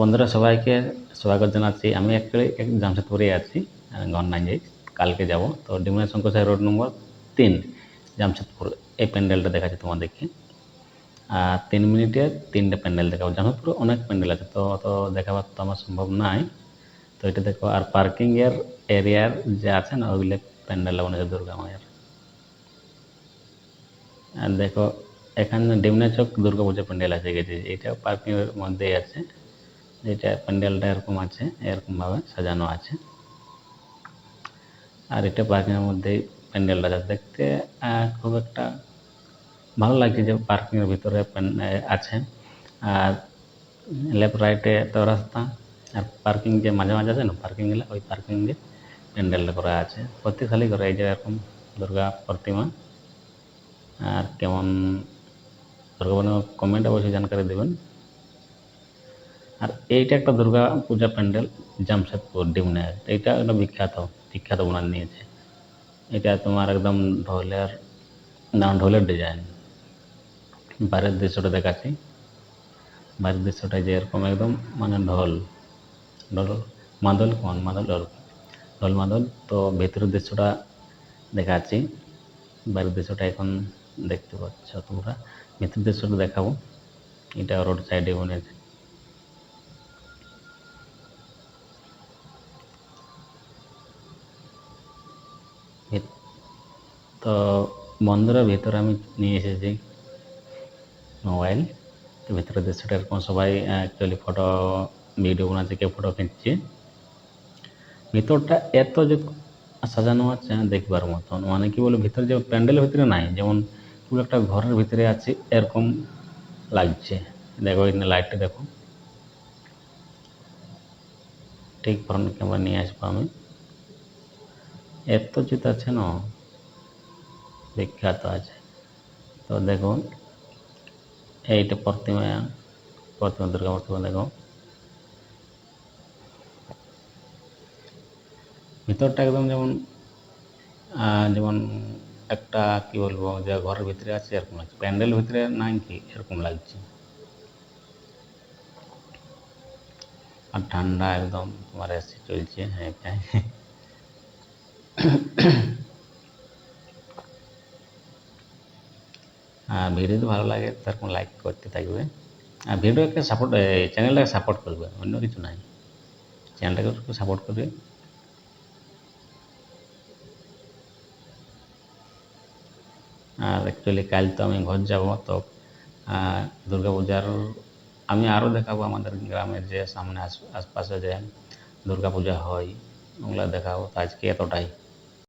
বন্ধুরা, সবাইকে স্বাগত জানাচ্ছি। আমি অ্যাকচুয়ালি জামশেদপুরে আছি গন্নায় যাই কালকে যাব। তো ডিমনা শঙ্কর সাহেব রোড নম্বর তিন, জামশেদপুর। এই প্যান্ডেলটা দেখাচ্ছি তোমাদেরকে। আর তিন মিনিটে তিনটে প্যান্ডেল দেখাবো। জামশেদপুরে অনেক প্যান্ডেল আছে, তো অত দেখাবার তো আমার সম্ভব নাই। তো এটা দেখো, আর পার্কিংয়ের এরিয়ার যে আছে না, ওইগুলো প্যান্ডেল বানিয়েছে দুর্গা মায়ের। আর দেখো, এখানে ডিমনা চক দুর্গা পুজো প্যান্ডেল আছে, গেছে। এটা পার্কিংয়ের মধ্যেই আছে। যেটা প্যান্ডেলটা এরকম আছে, এরকমভাবে সাজানো আছে। আর এটা পার্কিংয়ের মধ্যেই প্যান্ডেলটা আছে। দেখতে খুব একটা ভালো লাগছে যে পার্কিংয়ের ভিতরে আছে। আর লেফট রাইটে তো রাস্তা। আর পার্কিং যে মাঝে মাঝে আছে না, পার্কিং গেলে ওই পার্কিং দিয়ে প্যান্ডেলটা করা আছে। প্রত্যেকখালি করে, এই যে এরকম দুর্গা প্রতিমা। আর কেমন, দুর্গা কমেন্ট অবশ্যই জানকারি দেবেন। আর এইটা একটা দুর্গা পূজা প্যান্ডেল, জামশেদপুর ডিমনে এইটা একটা বিখ্যাত বিখ্যাত বানান নিয়েছে। এটা তোমার একদম ঢোলের না ঢোলের ডিজাইন বাইরের দৃশ্যটা দেখাচ্ছি। বাইরের দৃশ্যটা যে এরকম একদম মানে ঢোল। ঢোল, মাদল কোন? মাদল ঢোল। মাদল, তো ভেতরের দৃশ্যটা দেখাচ্ছি। বাইরের দৃশ্যটা এখন দেখতে পাচ্ছ তোমরা। ভেতরের দৃশ্যটা দেখাবো। এটা রোড সাইডে বনেছে তো বন্ধুরা, ভেতরে আমি নিয়ে এসেছি মোবাইল। তো ভেতরে দৃশ্যটা এরকম, সবাই অ্যাকচুয়ালি ফটো ভিডিও বানাচ্ছে, কেউ ফটো খিঁচছে ভিতরটা এত যে সাজানো আছে দেখবার মতন। মানে কি বলে ভিতরে যে প্যান্ডেলের ভিতরে নাই, যেমন পুরো একটা ঘরের ভিতরে আছে, এরকম লাগছে। দেখো, এখানে লাইটটা দেখো। ঠিক ফ্রন্ট ক্যামেরা নিয়ে আসব আমি। এত জুতো আছে না। বিখ্যাত আছে। তো দেখুন, এইটা প্রতিমা প্রতিমা দুর্গা প্রতিমা দেখো ভিতরটা একদম যেমন যেমন একটা, কি বলব, যে ঘরের ভিতরে আছে, এরকম লাগছে। প্যান্ডেল ভিতরে নাই কি, এরকম লাগছে। আর ঠান্ডা একদম, তোমার এসে চলছে হ্যাঁ হ্যাঁ আর ভিডিও যদি ভালো লাগে তারপর লাইক করতে থাকবে। আর ভিডিওকে সাপোর্ট চ্যানেলটাকে সাপোর্ট করবে, অন্য কিছু নাই। চ্যানেলটাকে সাপোর্ট করবে। আর অ্যাকচুয়ালি কাল তো আমি ঘর যাব, তো দুর্গা পূজার, আমি আরও দেখাবো আমাদের গ্রামের যে সামনে আশ আশপাশে যে দুর্গা পূজা হয়, ওগুলো দেখাবো। তো আজকে এতটাই।